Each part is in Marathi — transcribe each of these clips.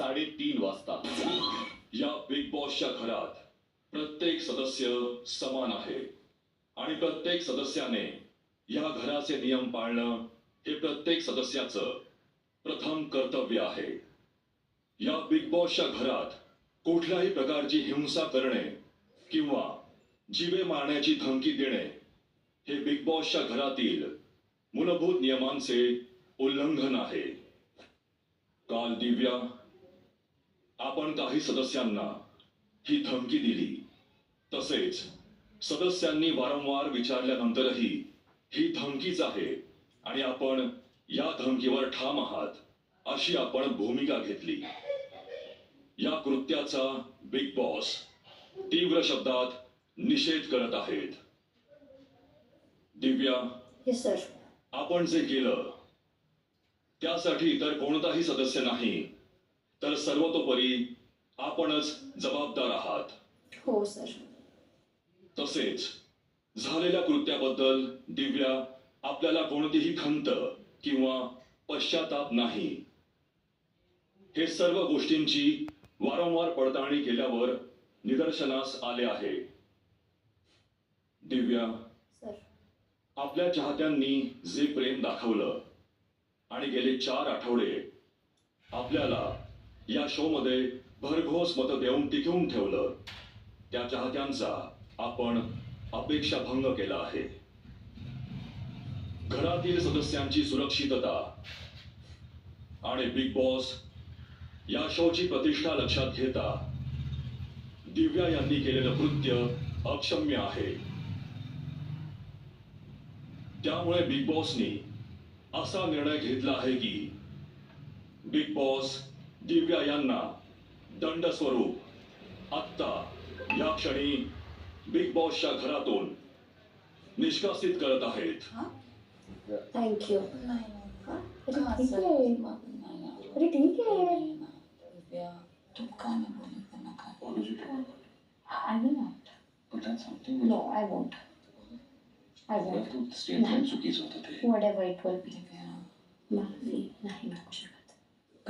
साडेतीन वाजता. या बिग बॉसच्या घरात प्रत्येक सदस्य समान आहे. आणि प्रत्येक सदस्याने या घराचे नियम पाळणं हे प्रत्येक सदस्याचं प्रथम कर्तव्य आहे. या बिग बॉसच्या घरात कुठल्याही प्रकारची हिंसा करणे किंवा जीवे मारण्याची धमकी देणे हे बिग बॉसच्या घरातील मूलभूत नियमांचे उल्लंघन आहे. काल दिव्या आपण काही सदस्यांना ही धमकी दिली. तसेच सदस्यांनी वारंवार विचारल्यानंतरही ही धमकीच आहे आणि आपण या धमकीवर ठाम आहात अशी आपण भूमिका घेतली. या कृत्याचा बिग बॉस तीव्र शब्दात निषेध करत आहेत. दिव्या सर आपण जे केलं त्यासाठी इतर कोणताही सदस्य नाही. तर सर्वतोपरी आपणच जबाबदार आहात. हो सर. तसेच झालेल्या कृत्याबद्दल दिव्या आपल्याला कोणतीही खंत किंवा पश्चाताप नाही. हे सर्व गोष्टींची वारंवार पडताळणी केल्यावर निदर्शनास आले आहे. दिव्या सर. आपल्या चाहत्यांनी जे प्रेम दाखवलं आणि गेले चार आठवडे आपल्याला या शो मध्ये भरघोस मत देऊन टिकवून ठेवलं. त्या चाहत्यांचा आपण अपेक्षा भंग केला आहे. घरातील सदस्यांची सुरक्षितता आणि बिग बॉस या शोची प्रतिष्ठा लक्षात घेता दिव्या यांनी केलेलं कृत्य अक्षम्य आहे. त्यामुळे बिग बॉसनी असा निर्णय घेतला आहे की बिग बॉस दिव्या यांना दंड स्वरूप. आत्ता या क्षणी बिग बॉसच्या घरातून निष्कासित करत आहेत. थँक्यू अरे ठीक आहे. नाही बोलत त्यांना काय What did you do? I will not But that's something no I won't I won't Tu statement चुकीचं होतं ते whatever it will be Divya. माफी नाही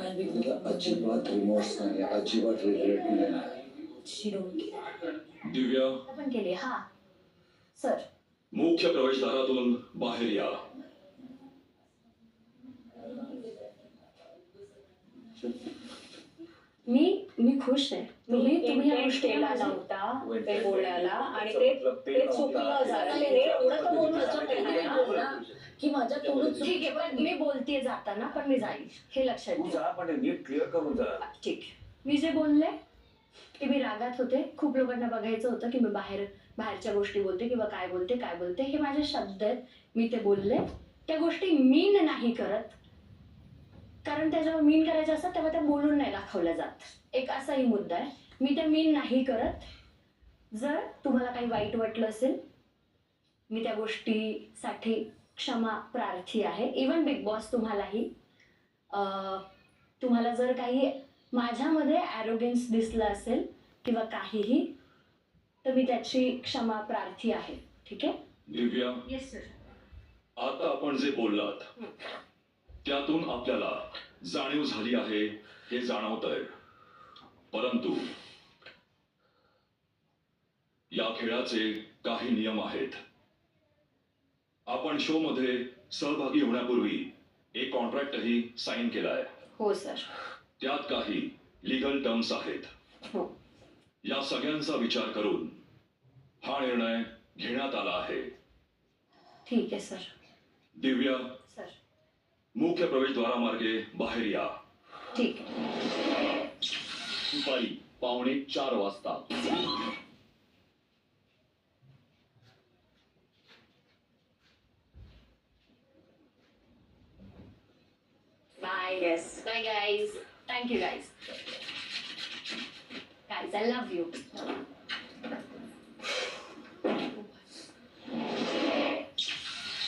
अजिबात रिमोर्स नाही अजिबात रिग्रेट नाही. शिरो दिव्या. पण केली हा. सर. मुख्य प्रवेशद्वारातून बाहेर या. मी मी खुश आहे. तुम्ही तुम्ही या नव्हता ते बोलण्याला आणि ते ते चुकलं झालं हे एवढं तर बोलणं शक्य नाही ना. की माझ्या तोंडून ठीक आहे पण मी बोलते जाताना पण मी जाईल हे लक्षात ठेव. जा पण नीट क्लिअर करून जा. ठीक. मी जे बोलले ते मी रागात होते. खूप लोकांना बघायचं होतं की मी बाहेर बाहेरच्या गोष्टी बोलते किंवा काय बोलते काय बोलते. हे माझे शब्द आहेत. मी ते बोलले. त्या गोष्टी मीन नाही करत. कारण त्या जेव्हा मीन करायच्या असतात तेव्हा त्या बोलून नाही दाखवल्या जात. एक असाही मुद्दा आहे. मी ते मीन नाही करत. जर तुम्हाला काही वाईट वाटलं असेल मी त्या गोष्टीसाठी क्षमा प्रार्थी आहे. इवन बिग बॉस तुम्हालाही अं, तुम्हाला जर काही माझ्यामध्ये ॲरोगन्स दिसलं असेल किंवा काहीही तर मी त्याची क्षमा प्रार्थी आहे. ठीक आहे? दिव्या येस सर आता आपण जे बोललात त्यातून आपल्याला जाणीव झाली आहे हे जाणवत आहे. परंतु या खेळाचे काही नियम आहेत. आपण शो मध्ये सहभागी होण्यापूर्वी एक कॉन्ट्रॅक्टही साईन केला आहे हो सर त्यात काही लिगल टर्म्स आहेत. हो. या सगळ्यांचा विचार करून हा निर्णय घेण्यात आला आहे. ठीक आहे सर दिव्या मुख्य प्रवेशद्वारामार्गे बाहेर या। ठीक। दुपारी पावणे चार वाजता। Bye Yes. Bye guys thank you guys guys I love you